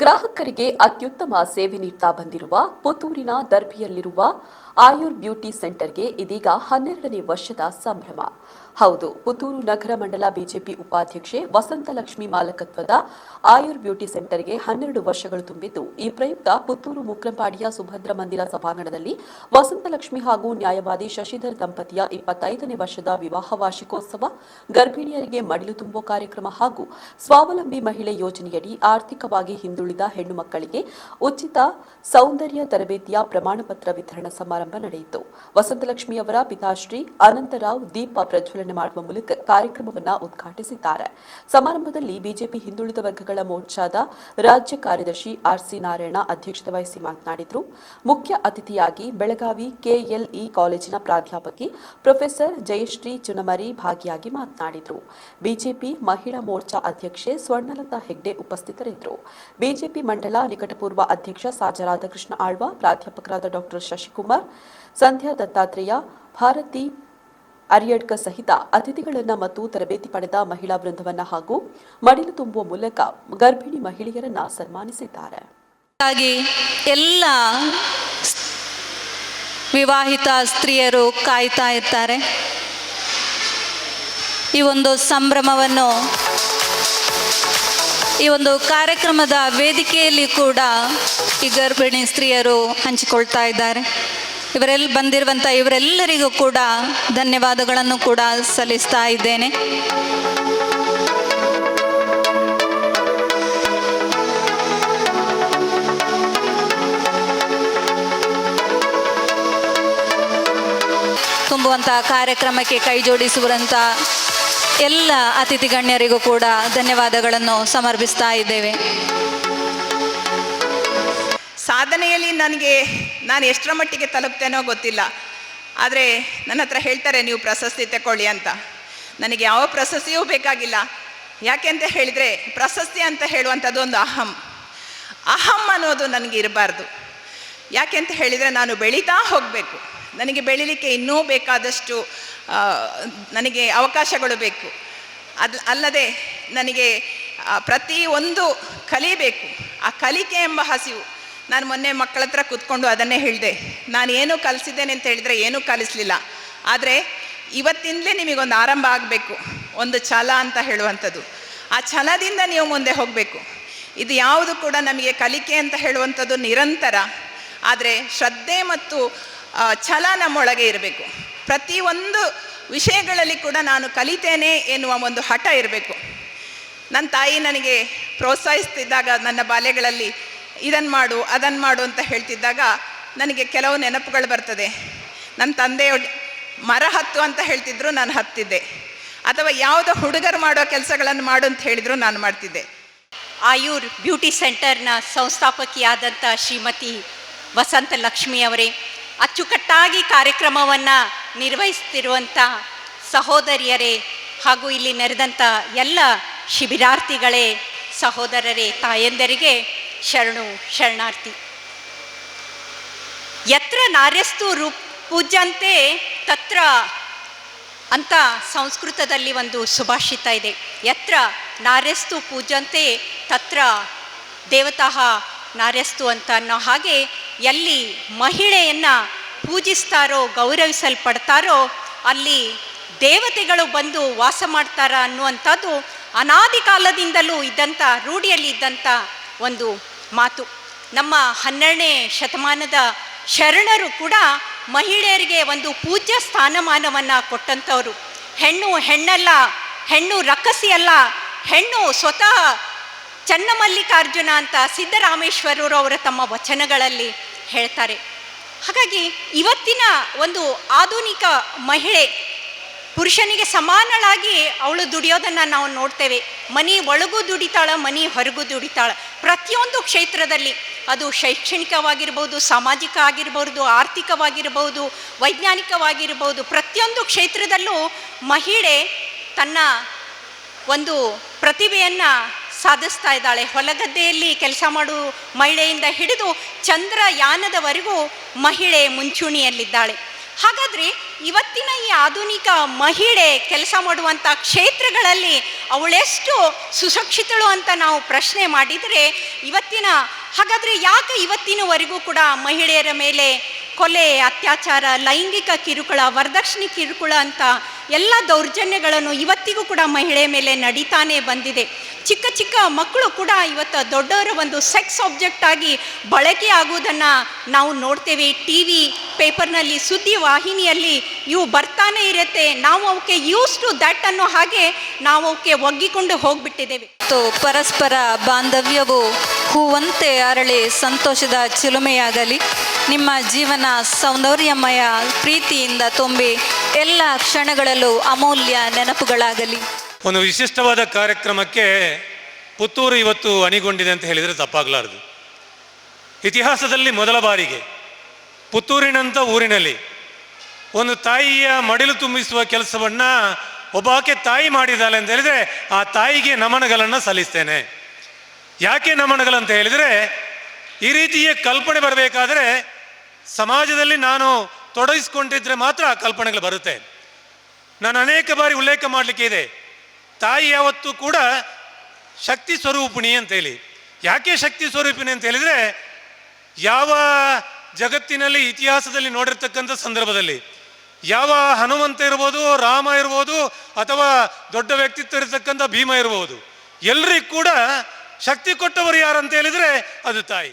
ಗ್ರಾಹಕರಿಗೆ ಅತ್ಯುತ್ತಮ ಸೇವೆ ನೀಡ್ತಾ ಬಂದಿರುವ ಪುತ್ತೂರಿನ ದರ್ಬಿಯಲ್ಲಿರುವ ಆಯುರ್ ಬ್ಯೂಟಿ ಸೆಂಟರ್ಗೆ ಇದೀಗ ಹನ್ನೆರಡನೇ ವರ್ಷದ ಸಂಭ್ರಮ. ಹೌದು, ಪುತ್ತೂರು ನಗರ ಮಂಡಲ ಬಿಜೆಪಿ ಉಪಾಧ್ಯಕ್ಷೆ ವಸಂತಲಕ್ಷ್ಮಿ ಮಾಲಕತ್ವದ ಆಯುರ್ ಬ್ಯೂಟಿ ಸೆಂಟರ್ಗೆ ಹನ್ನೆರಡು ವರ್ಷಗಳು ತುಂಬಿದ್ದು, ಈ ಪ್ರಯುಕ್ತ ಪುತ್ತೂರು ಮುಕ್ರಂಪಾಡಿಯ ಸುಭದ್ರ ಮಂದಿರ ಸಭಾಂಗಣದಲ್ಲಿ ವಸಂತಲಕ್ಷ್ಮಿ ಹಾಗೂ ನ್ಯಾಯವಾದಿ ಶಶಿಧರ್ ದಂಪತಿಯ ಇಪ್ಪತ್ತೈದನೇ ವರ್ಷದ ವಿವಾಹ ವಾರ್ಷಿಕೋತ್ಸವ, ಗರ್ಭಿಣಿಯರಿಗೆ ಮಡಿಲು ತುಂಬುವ ಕಾರ್ಯಕ್ರಮ ಹಾಗೂ ಸ್ವಾವಲಂಬಿ ಮಹಿಳೆ ಯೋಜನೆಯಡಿ ಆರ್ಥಿಕವಾಗಿ ಹಿಂದುಳಿದ ಹೆಣ್ಣು ಮಕ್ಕಳಿಗೆ ಉಚಿತ ಸೌಂದರ್ಯ ತರಬೇತಿಯ ಪ್ರಮಾಣ ಪತ್ರ ವಿತರಣಾ ಸಮಾರಂಭ ನಡೆಯಿತು. ವಸಂತಲಕ್ಷ್ಮಿ ಅವರ ಪಿತಾಶ್ರೀ ಅನಂತರಾವ್ ದೀಪ ಪ್ರಜ್ವಲನೆ ಮಾಡುವ ಮೂಲಕ ಕಾರ್ಯಕ್ರಮವನ್ನು ಉದ್ಘಾಟಿಸಿದ್ದಾರೆ. ಸಮಾರಂಭದಲ್ಲಿ ಬಿಜೆಪಿ ಹಿಂದುಳಿದ ವರ್ಗಗಳ ಮೋರ್ಚಾದ ರಾಜ್ಯ ಕಾರ್ಯದರ್ಶಿ ಆರ್ಸಿ ನಾರಾಯಣ ಅಧ್ಯಕ್ಷತೆ ವಹಿಸಿ ಮಾತನಾಡಿದರು. ಮುಖ್ಯ ಅತಿಥಿಯಾಗಿ ಬೆಳಗಾವಿ ಕೆಎಲ್ಇ ಕಾಲೇಜಿನ ಪ್ರಾಧ್ಯಾಪಕಿ ಪ್ರೊಫೆಸರ್ ಜಯಶ್ರೀ ಚುನಮರಿ ಭಾಗಿಯಾಗಿ ಮಾತನಾಡಿದರು. ಬಿಜೆಪಿ ಮಹಿಳಾ ಮೋರ್ಚಾ ಅಧ್ಯಕ್ಷೆ ಸ್ವರ್ಣಲತಾ ಹೆಗ್ಡೆ ಉಪಸ್ಥಿತರಿದ್ದರು. ಬಿಜೆಪಿ ಮಂಡಲ ನಿಕಟಪೂರ್ವ ಅಧ್ಯಕ್ಷ ಸಾಜ ಕೃಷ್ಣ ಆಳ್ವ, ಪ್ರಾಧ್ಯಾಪಕರಾದ ಡಾಕ್ಟರ್ ಶಶಿಕುಮಾರ್, ಸಂಧ್ಯಾ ದತ್ತಾತ್ರೇಯ, ಭಾರತಿ ಅರಿಯಡ್ಕ ಸಹಿತ ಅತಿಥಿಗಳನ್ನು ಮತ್ತು ತರಬೇತಿ ಪಡೆದ ಮಹಿಳಾ ವೃಂದವನ್ನು ಹಾಗೂ ಮಡಿಲು ತುಂಬುವ ಮೂಲಕ ಗರ್ಭಿಣಿ ಮಹಿಳೆಯರನ್ನ ಸನ್ಮಾನಿಸಿದ್ದಾರೆ. ಎಲ್ಲ ವಿವಾಹಿತ ಸ್ತ್ರೀಯರು ಕಾಯ್ತಾ ಇರ್ತಾರೆ. ಈ ಒಂದು ಸಂಭ್ರಮವನ್ನು ಈ ಒಂದು ಕಾರ್ಯಕ್ರಮದ ವೇದಿಕೆಯಲ್ಲಿ ಕೂಡ ಈ ಗರ್ಭಿಣಿ ಸ್ತ್ರೀಯರು ಹಂಚಿಕೊಳ್ತಾ ಇದ್ದಾರೆ. ಇವರೆಲ್ಲ ಬಂದಿರುವಂಥ ಇವರೆಲ್ಲರಿಗೂ ಕೂಡ ಧನ್ಯವಾದಗಳನ್ನು ಕೂಡ ಸಲ್ಲಿಸ್ತಾ ಇದ್ದೇನೆ. ತುಂಬುವಂಥ ಕಾರ್ಯಕ್ರಮಕ್ಕೆ ಕೈ ಜೋಡಿಸುವಂಥ ಎಲ್ಲ ಅತಿಥಿ ಗಣ್ಯರಿಗೂ ಕೂಡ ಧನ್ಯವಾದಗಳನ್ನು ಸಮರ್ಪಿಸ್ತಾ ಇದ್ದೇವೆ. ಸಾಧನೆಯಲ್ಲಿ ನನಗೆ, ನಾನು ಎಷ್ಟರ ಮಟ್ಟಿಗೆ ತಲುಪ್ತೇನೋ ಗೊತ್ತಿಲ್ಲ. ಆದರೆ ನನ್ನ ಹತ್ರ ಹೇಳ್ತಾರೆ, ನೀವು ಪ್ರಶಸ್ತಿ ತಗೊಳ್ಳಿ ಅಂತ. ನನಗೆ ಯಾವ ಪ್ರಶಸ್ತಿಯೂ ಬೇಕಾಗಿಲ್ಲ. ಯಾಕೆ ಅಂತ ಹೇಳಿದರೆ, ಪ್ರಶಸ್ತಿ ಅಂತ ಹೇಳುವಂಥದ್ದು ಒಂದು ಅಹಂ. ಅಹಂ ಅನ್ನೋದು ನನಗೆ ಇರಬಾರ್ದು. ಯಾಕೆ ಅಂತ ಹೇಳಿದರೆ, ನಾನು ಬೆಳೀತಾ ಹೋಗಬೇಕು. ನನಗೆ ಬೆಳೀಲಿಕ್ಕೆ ಇನ್ನೂ ಬೇಕಾದಷ್ಟು ನನಗೆ ಅವಕಾಶಗಳು ಬೇಕು ಅದು ಅಲ್ಲದೆ ನನಗೆ ಪ್ರತಿ ಒಂದು ಕಲಿಬೇಕು. ಆ ಕಲಿಕೆ ಎಂಬ ಹಸಿವು. ನಾನು ಮೊನ್ನೆ ಮಕ್ಕಳ ಹತ್ರ ಕೂತ್ಕೊಂಡು ಅದನ್ನೇ ಹೇಳಿದೆ. ನಾನು ಏನು ಕಲಿಸಿದ್ದೇನೆ ಅಂತ ಹೇಳಿದರೆ ಏನೂ ಕಲಿಸಲಿಲ್ಲ. ಆದರೆ ಇವತ್ತಿಂದಲೇ ನಿಮಗೊಂದು ಆರಂಭ ಆಗಬೇಕು. ಒಂದು ಛಲ ಅಂತ ಹೇಳುವಂಥದ್ದು. ಆ ಛಲದಿಂದ ನೀವು ಮುಂದೆ ಹೋಗಬೇಕು. ಇದು ಯಾವುದು ಕೂಡ ನಮಗೆ ಕಲಿಕೆ ಅಂತ ಹೇಳುವಂಥದ್ದು ನಿರಂತರ. ಆದರೆ ಶ್ರದ್ಧೆ ಮತ್ತು ಛಲ ನಮ್ಮೊಳಗೆ ಇರಬೇಕು. ಪ್ರತಿಯೊಂದು ವಿಷಯಗಳಲ್ಲಿ ಕೂಡ ನಾನು ಕಲಿತೇನೆ ಎನ್ನುವ ಒಂದು ಹಠ ಇರಬೇಕು. ನನ್ನ ತಾಯಿ ನನಗೆ ಪ್ರೋತ್ಸಾಹಿಸ್ತಿದ್ದಾಗ ನನ್ನ ಬಾಲ್ಯಗಳಲ್ಲಿ ಇದನ್ನು ಮಾಡು ಅದನ್ನು ಮಾಡು ಅಂತ ಹೇಳ್ತಿದ್ದಾಗ ನನಗೆ ಕೆಲವು ನೆನಪುಗಳು ಬರ್ತದೆ. ನನ್ನ ತಂದೆಯೊಡ್ ಮರ ಹತ್ತು ಅಂತ ಹೇಳ್ತಿದ್ರು, ನಾನು ಹತ್ತಿದ್ದೆ. ಅಥವಾ ಯಾವುದೋ ಹುಡುಗರು ಮಾಡೋ ಕೆಲಸಗಳನ್ನು ಮಾಡು ಅಂತ ಹೇಳಿದ್ರು, ನಾನು ಮಾಡ್ತಿದ್ದೆ. ಆಯೂರ್ ಬ್ಯೂಟಿ ಸೆಂಟರ್ನ ಸಂಸ್ಥಾಪಕಿಯಾದಂಥ ಶ್ರೀಮತಿ ವಸಂತ ಲಕ್ಷ್ಮಿ ಅವರೇ ಅಚ್ಚುಕಟ್ಟಾಗಿ ಕಾರ್ಯಕ್ರಮವನ್ನು ನಿರ್ವಹಿಸ್ತಿರುವಂಥ ಸಹೋದರಿಯರೇ ಹಾಗೂ ಇಲ್ಲಿ ನೆರೆದಂಥ ಎಲ್ಲ ಶಿಬಿರಾರ್ಥಿಗಳೇ, ಸಹೋದರರೇ, ತಾಯಂದರಿಗೆ ಶರಣು, ಶರಣಾರ್ಥಿ. ಯತ್ರ ನಾರ್ಯಸ್ತು ರೂಪ್ ಪೂಜ್ಯಂತೆ ತತ್ರ ಅಂತ ಸಂಸ್ಕೃತದಲ್ಲಿ ಒಂದು ಸುಭಾಷಿತ ಇದೆ. ಯತ್ರ ನಾರ್ಯಸ್ತು ಪೂಜಂತೆ ತತ್ರ ದೇವತಃ ನಾರ್ಯಸ್ತು ಅಂತ ಅನ್ನೋ ಹಾಗೆ ಎಲ್ಲಿ ಮಹಿಳೆಯನ್ನು ಪೂಜಿಸ್ತಾರೋ, ಗೌರವಿಸಲ್ಪಡ್ತಾರೋ, ಅಲ್ಲಿ ದೇವತೆಗಳು ಬಂದು ವಾಸ ಮಾಡ್ತಾರ ಅನ್ನುವಂಥದ್ದು ಅನಾದಿ ಕಾಲದಿಂದಲೂ ಇದ್ದಂಥ, ರೂಢಿಯಲ್ಲಿ ಇದ್ದಂಥ ಒಂದು ಮಾತು. ನಮ್ಮ ಹನ್ನೆರಡನೇ ಶತಮಾನದ ಶರಣರು ಕೂಡ ಮಹಿಳೆಯರಿಗೆ ಒಂದು ಪೂಜ್ಯ ಸ್ಥಾನಮಾನವನ್ನು ಕೊಟ್ಟಂಥವ್ರು. ಹೆಣ್ಣು ಹೆಣ್ಣಲ್ಲ, ಹೆಣ್ಣು ರಕ್ಕಸಿ ಅಲ್ಲ ಹೆಣ್ಣು ಸ್ವತಃ ಚನ್ನಮಲ್ಲಿಕಾರ್ಜುನ ಅಂತ ಸಿದ್ದರಾಮೇಶ್ವರರು ಅವರ ತಮ್ಮ ವಚನಗಳಲ್ಲಿ ಹೇಳ್ತಾರೆ. ಹಾಗಾಗಿ ಇವತ್ತಿನ ಒಂದು ಆಧುನಿಕ ಮಹಿಳೆ ಪುರುಷನಿಗೆ ಸಮಾನಳಾಗಿ ಅವಳು ದುಡಿಯೋದನ್ನು ನಾವು ನೋಡ್ತೇವೆ. ಮನೆ ಒಳಗೂ ದುಡಿತಾಳ, ಮನೆ ಹೊರಗೂ ದುಡಿತಾಳ. ಪ್ರತಿಯೊಂದು ಕ್ಷೇತ್ರದಲ್ಲಿ ಅದು ಶೈಕ್ಷಣಿಕವಾಗಿರ್ಬೋದು, ಸಾಮಾಜಿಕ ಆಗಿರ್ಬೋದು, ಆರ್ಥಿಕವಾಗಿರ್ಬೋದು, ವೈಜ್ಞಾನಿಕವಾಗಿರ್ಬೋದು, ಪ್ರತಿಯೊಂದು ಕ್ಷೇತ್ರದಲ್ಲೂ ಮಹಿಳೆ ತನ್ನ ಒಂದು ಪ್ರತಿಭೆಯನ್ನು ಸಾಧಿಸ್ತಾ ಇದ್ದಾಳೆ. ಹೊಲಗದ್ದೆಯಲ್ಲಿ ಕೆಲಸ ಮಾಡು ಮಹಿಳೆಯಿಂದ ಹಿಡಿದು ಚಂದ್ರಯಾನದವರೆಗೂ ಮಹಿಳೆ ಮುಂಚೂಣಿಯಲ್ಲಿದ್ದಾಳೆ. ಹಾಗಾದರೆ ಇವತ್ತಿನ ಈ ಆಧುನಿಕ ಮಹಿಳೆ ಕೆಲಸ ಮಾಡುವಂಥ ಕ್ಷೇತ್ರಗಳಲ್ಲಿ ಅವಳೆಷ್ಟು ಸುಸಕ್ಷಿತಳು ಅಂತ ನಾವು ಪ್ರಶ್ನೆ ಮಾಡಿದರೆ ಇವತ್ತಿನ, ಹಾಗಾದರೆ ಯಾಕೆ ಇವತ್ತಿನವರೆಗೂ ಕೂಡ ಮಹಿಳೆಯರ ಮೇಲೆ ಕೊಲೆ, ಅತ್ಯಾಚಾರ, ಲೈಂಗಿಕ ಕಿರುಕುಳ, ವರದಕ್ಷಿಣೆ ಕಿರುಕುಳ ಅಂತ ಎಲ್ಲ ದೌರ್ಜನ್ಯಗಳನ್ನು ಇವತ್ತಿಗೂ ಕೂಡ ಮಹಿಳೆ ಮೇಲೆ ನಡೀತಾನೆ ಬಂದಿದೆ. ಚಿಕ್ಕ ಚಿಕ್ಕ ಮಕ್ಕಳು ಕೂಡ ಇವತ್ತು ದೊಡ್ಡವರ ಒಂದು ಸೆಕ್ಸ್ ಆಬ್ಜೆಕ್ಟ್ ಆಗಿ ಬಳಕೆ ಆಗುವುದನ್ನು ನಾವು ನೋಡ್ತೇವೆ. ಟಿ ವಿ ಪೇಪರ್ನಲ್ಲಿ ಸುದ್ದಿ ವಾಹಿನಿಯಲ್ಲಿ ಇವು ಬರ್ತಾನೆ ಇರುತ್ತೆ. ನಾವು ಅವಕ್ಕೆ ಯೂಸ್ ಟು ದ್ಯಾಟ್ ಅನ್ನೋ ಹಾಗೆ ನಾವು ಅವಕ್ಕೆ ಒಗ್ಗಿಕೊಂಡು ಹೋಗ್ಬಿಟ್ಟಿದ್ದೇವೆ. ಪರಸ್ಪರ ಬಾಂಧವ್ಯವು ಹೂವಂತೆ ಅರಳಿ ಸಂತೋಷದ ಚಿಲುಮೆಯಾಗಲಿ. ನಿಮ್ಮ ಜೀವನ ಸೌಂದರ್ಯಮಯ ಪ್ರೀತಿಯಿಂದ ತುಂಬಿ ಎಲ್ಲ ಕ್ಷಣಗಳಲ್ಲೂ ಅಮೂಲ್ಯ ನೆನಪುಗಳಾಗಲಿ. ಒಂದು ವಿಶಿಷ್ಟವಾದ ಕಾರ್ಯಕ್ರಮಕ್ಕೆ ಪುತ್ತೂರು ಇವತ್ತು ಅಣಿಗೊಂಡಿದೆ ಅಂತ ಹೇಳಿದರೆ ತಪ್ಪಾಗಲಾರದು. ಇತಿಹಾಸದಲ್ಲಿ ಮೊದಲ ಬಾರಿಗೆ ಪುತ್ತೂರಿನಂಥ ಊರಿನಲ್ಲಿ ಒಂದು ತಾಯಿಯ ಮಡಿಲು ತುಂಬಿಸುವ ಕೆಲಸವನ್ನು ಒಬ್ಬಾಕೆ ತಾಯಿ ಮಾಡಿದ್ದಾಳೆ ಅಂತ ಹೇಳಿದರೆ ಆ ತಾಯಿಗೆ ನಮನಗಳನ್ನು ಸಲ್ಲಿಸ್ತೇನೆ. ಯಾಕೆ ನಮನಗಳಂತ ಹೇಳಿದರೆ ಈ ರೀತಿಯ ಕಲ್ಪನೆ ಬರಬೇಕಾದ್ರೆ ಸಮಾಜದಲ್ಲಿ ನಾನು ತೊಡಗಿಸ್ಕೊಂಡಿದ್ರೆ ಮಾತ್ರ ಆ ಕಲ್ಪನೆಗಳು ಬರುತ್ತೆ. ನಾನು ಅನೇಕ ಬಾರಿ ಉಲ್ಲೇಖ ಮಾಡಲಿಕ್ಕೆ ಇದೆ. ತಾಯಿ ಯಾವತ್ತೂ ಕೂಡ ಶಕ್ತಿ ಸ್ವರೂಪಿಣಿ ಅಂತ ಹೇಳಿ. ಯಾಕೆ ಶಕ್ತಿ ಸ್ವರೂಪಿಣಿ ಅಂತ ಹೇಳಿದರೆ, ಯಾವ ಜಗತ್ತಿನಲ್ಲಿ ಇತಿಹಾಸದಲ್ಲಿ ನೋಡಿರ್ತಕ್ಕಂಥ ಸಂದರ್ಭದಲ್ಲಿ, ಯಾವ ಹನುಮಂತ ಇರ್ಬೋದು, ರಾಮ ಇರ್ಬೋದು, ಅಥವಾ ದೊಡ್ಡ ವ್ಯಕ್ತಿತ್ವ ಇರತಕ್ಕಂಥ ಭೀಮ ಇರ್ಬೋದು, ಎಲ್ರಿಗೂ ಕೂಡ ಶಕ್ತಿ ಕೊಟ್ಟವರು ಯಾರು ಅಂತ ಹೇಳಿದರೆ ಅದು ತಾಯಿ.